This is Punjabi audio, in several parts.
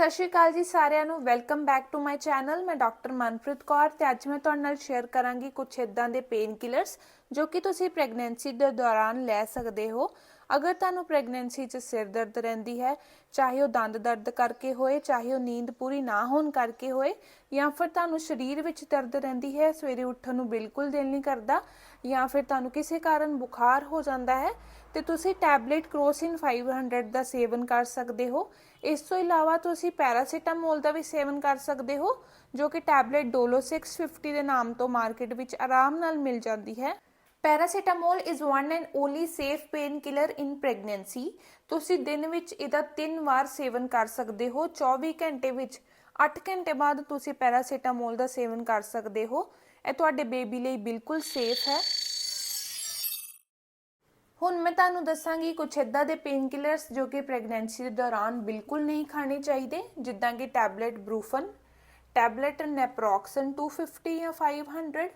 ਸਤਿ ਸ਼੍ਰੀ ਅਕਾਲ ਜੀ ਸਾਰਿਆਂ ਨੂੰ। Welcome back to my channel ਮੈਂ ਡਾਕਟਰ ਮਨਪ੍ਰੀਤ ਕੌਰ ਤੇ ਅੱਜ ਮੈਂ ਤੁਹਾਡੇ ਨਾਲ ਸ਼ੇਅਰ ਕਰਾਂਗੀ ਕੁਝ ਇਦਾਂ ਦੇ ਪੇਨ ਕਿਲਰਸ ਜੋ ਕਿ ਤੁਸੀਂ ਪ੍ਰੈਗਨੈਂਸੀ ਦੇ ਦੌਰਾਨ ਲੈ ਸਕਦੇ ਹੋ। ਅਗਰ ਤੁਹਾਨੂੰ ਪ੍ਰੈਗਨੈਂਸੀ 'ਚ ਸਿਰ ਦਰਦ ਰਹਿੰਦੀ ਹੈ, ਚਾਹੇ ਉਹ ਦੰਦ ਦਰਦ ਕਰਕੇ ਹੋਏ, ਚਾਹੇ ਉਹ ਨੀਂਦ ਪੂਰੀ ਨਾ ਹੋਣ ਕਰਕੇ ਹੋਏ, ਜਾਂ ਫਿਰ ਤੁਹਾਨੂੰ ਸਰੀਰ ਵਿੱਚ ਦਰਦ ਰਹਿੰਦੀ ਹੈ, ਸਵੇਰੇ ਉੱਠਣ ਨੂੰ ਬਿਲਕੁਲ ਦਿਲ ਨਹੀਂ ਕਰਦਾ, ਜਾਂ ਫਿਰ ਤੁਹਾਨੂੰ ਕਿਸੇ ਕਾਰਨ ਬੁਖਾਰ ਹੋ ਜਾਂਦਾ ਹੈ, ਤੇ ਤੁਸੀਂ ਟੈਬਲੇਟ ਕ੍ਰੋਸਿਨ 500 ਦਾ ਸੇਵਨ ਕਰ ਸਕਦੇ ਹੋ। ਇਸ ਤੋਂ ਇਲਾਵਾ ਤੁਸੀਂ ਪੈਰਾਸੀਟਾਮੋਲ ਦਾ ਵੀ ਸੇਵਨ ਕਰ ਸਕਦੇ ਹੋ, ਜੋ ਕਿ ਟੈਬਲੇਟ ਡੋਲੋ 650 ਦੇ ਨਾਮ ਤੋਂ ਮਾਰਕੀਟ ਵਿੱਚ ਆਰਾਮ ਨਾਲ ਮਿਲ ਜਾਂਦੀ ਹੈ। Paracetamol is one and only safe pain killer in pregnancy ਤੁਸੀਂ ਦਿਨ ਵਿੱਚ ਇਹਦਾ 3 ਵਾਰ ਸੇਵਨ ਕਰ ਸਕਦੇ ਹੋ। 24 ਘੰਟੇ ਵਿੱਚ 8 ਘੰਟੇ ਬਾਅਦ ਤੁਸੀਂ ਪੈਰਾਸੀਟਾਮੋਲ ਦਾ ਸੇਵਨ ਕਰ ਸਕਦੇ ਹੋ। ਇਹ ਤੁਹਾਡੇ ਬੇਬੀ ਲਈ ਬਿਲਕੁਲ ਸੇਫ ਹੈ। ਹੁਣ ਮੈਂ ਤੁਹਾਨੂੰ ਦੱਸਾਂਗੀ ਕੁਝ ਇਦਾਂ ਦੇ ਪੇਨ ਕਿਲਰਸ ਜੋ ਕਿ ਪ੍ਰੈਗਨੈਂਸੀ ਦੇ ਦੌਰਾਨ ਬਿਲਕੁਲ ਨਹੀਂ ਖਾਣੇ ਚਾਹੀਦੇ। ਜਿੱਦਾਂ ਕਿ ਟੈਬਲੇਟ ਬਰੂਫਨ ਟੈਬਲੇਟ ਨੈਪਰੋਕਸਨ 250 ਜਾਂ 500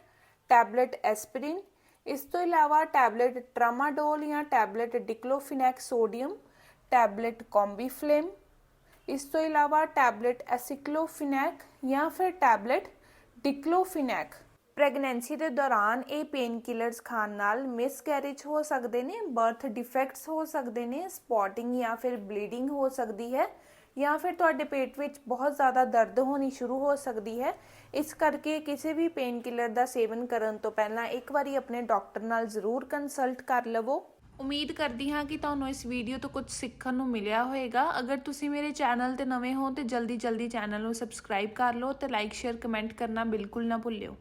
ਟੈਬਲੇਟ ਐਸਪਿਰਿਨ ਇਸ ਤੋਂ ਇਲਾਵਾ ਟੈਬਲੇਟ ਟਰਾਮਾਡੋਲ ਜਾਂ tablet diclofenac sodium, tablet Combiflam, ਇਸ ਤੋਂ ਇਲਾਵਾ ਟੈਬਲੇਟ ਐਸਿਕਲੋਫਿਨੈਕ ਜਾਂ ਫਿਰ ਟੈਬਲੇਟ ਡਿਕਲੋਫਿਨੈਕ। ਪ੍ਰੈਗਨੈਂਸੀ ਦੇ ਦੌਰਾਨ ਇਹ ਪੇਨ ਕਿਲਰਸ ਖਾਣ ਨਾਲ ਮਿਸਕੈਰੇਜ ਹੋ ਸਕਦੇ ਨੇ ਬਰਥ ਡਿਫੈਕਟਸ ਹੋ ਸਕਦੇ ਨੇ ਸਪੋਟਿੰਗ ਜਾਂ ਫਿਰ ਬਲੀਡਿੰਗ ਹੋ ਸਕਦੀ ਹੈ ਜਾਂ ਫਿਰ ਤੁਹਾਡੇ ਪੇਟ ਵਿੱਚ ਬਹੁਤ ਜ਼ਿਆਦਾ ਦਰਦ ਹੋਣੀ ਸ਼ੁਰੂ ਹੋ ਸਕਦੀ ਹੈ। ਇਸ ਕਰਕੇ ਕਿਸੇ ਵੀ ਪੇਨ ਕਿਲਰ ਦਾ ਸੇਵਨ ਕਰਨ ਤੋਂ ਪਹਿਲਾਂ ਇੱਕ ਵਾਰੀ ਆਪਣੇ ਡਾਕਟਰ ਨਾਲ ਜ਼ਰੂਰ ਕੰਸਲਟ ਕਰ ਲਵੋ। ਉਮੀਦ ਕਰਦੀ ਹਾਂ ਕਿ ਤੁਹਾਨੂੰ ਇਸ ਵੀਡੀਓ ਤੋਂ ਕੁਝ ਸਿੱਖਣ ਨੂੰ ਮਿਲਿਆ ਹੋਵੇਗਾ। ਅਗਰ ਤੁਸੀਂ ਮੇਰੇ ਚੈਨਲ ਤੇ ਨਵੇਂ ਹੋ ਤੇ ਜਲਦੀ ਜਲਦੀ ਚੈਨਲ ਨੂੰ ਸਬਸਕ੍ਰਾਈਬ ਕਰ ਲਓ ਤੇ ਲਾਈਕ ਸ਼ੇਅਰ ਕਮੈਂਟ ਕਰਨਾ ਬਿਲਕੁਲ ਨਾ ਭੁੱਲਿਓ।